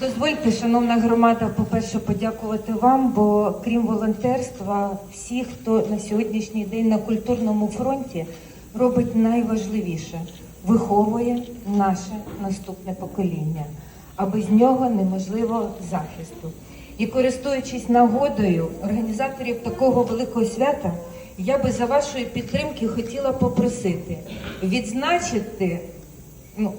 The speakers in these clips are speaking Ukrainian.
Дозвольте, шановна громада, по-перше, подякувати вам, бо крім волонтерства, всі, хто на сьогоднішній день на культурному фронті робить найважливіше виховує наше наступне покоління, а без нього неможливо захисту. І користуючись нагодою організаторів такого великого свята, я би за вашої підтримки хотіла попросити відзначити ну,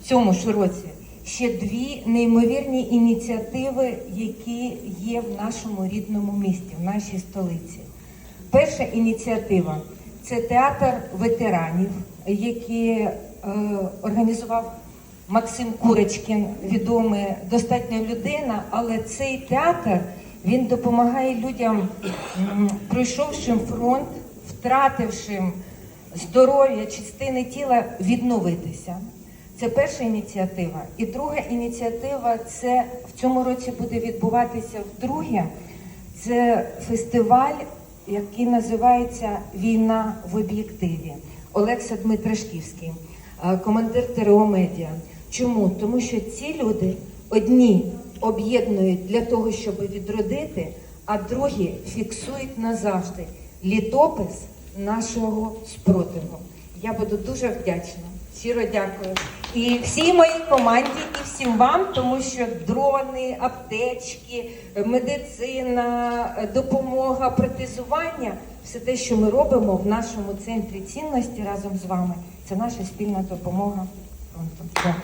в цьому ж році ще дві неймовірні ініціативи, які є в нашому рідному місті, в нашій столиці. Перша ініціатива це театр ветеранів, який е, організував Максим Курочкін, відомий достатньо людина, але цей театр він допомагає людям, пройшовшим фронт, втратившим здоров'я, частини тіла відновитися. Це перша ініціатива. І друга ініціатива це в цьому році буде відбуватися вдруге. Це фестиваль, який називається Війна в об'єктиві. Олекса Дмитрашківський, е, командир ТРО Медіа. Чому? Тому що ці люди одні об'єднують для того, щоб відродити, а другі фіксують назавжди літопис нашого спротиву. Я буду дуже вдячна. Щиро дякую. І всій моїй команді, і всім вам, тому що дрони, аптечки, медицина, допомога, протезування все те, що ми робимо в нашому центрі цінності разом з вами, це наша спільна допомога фронту.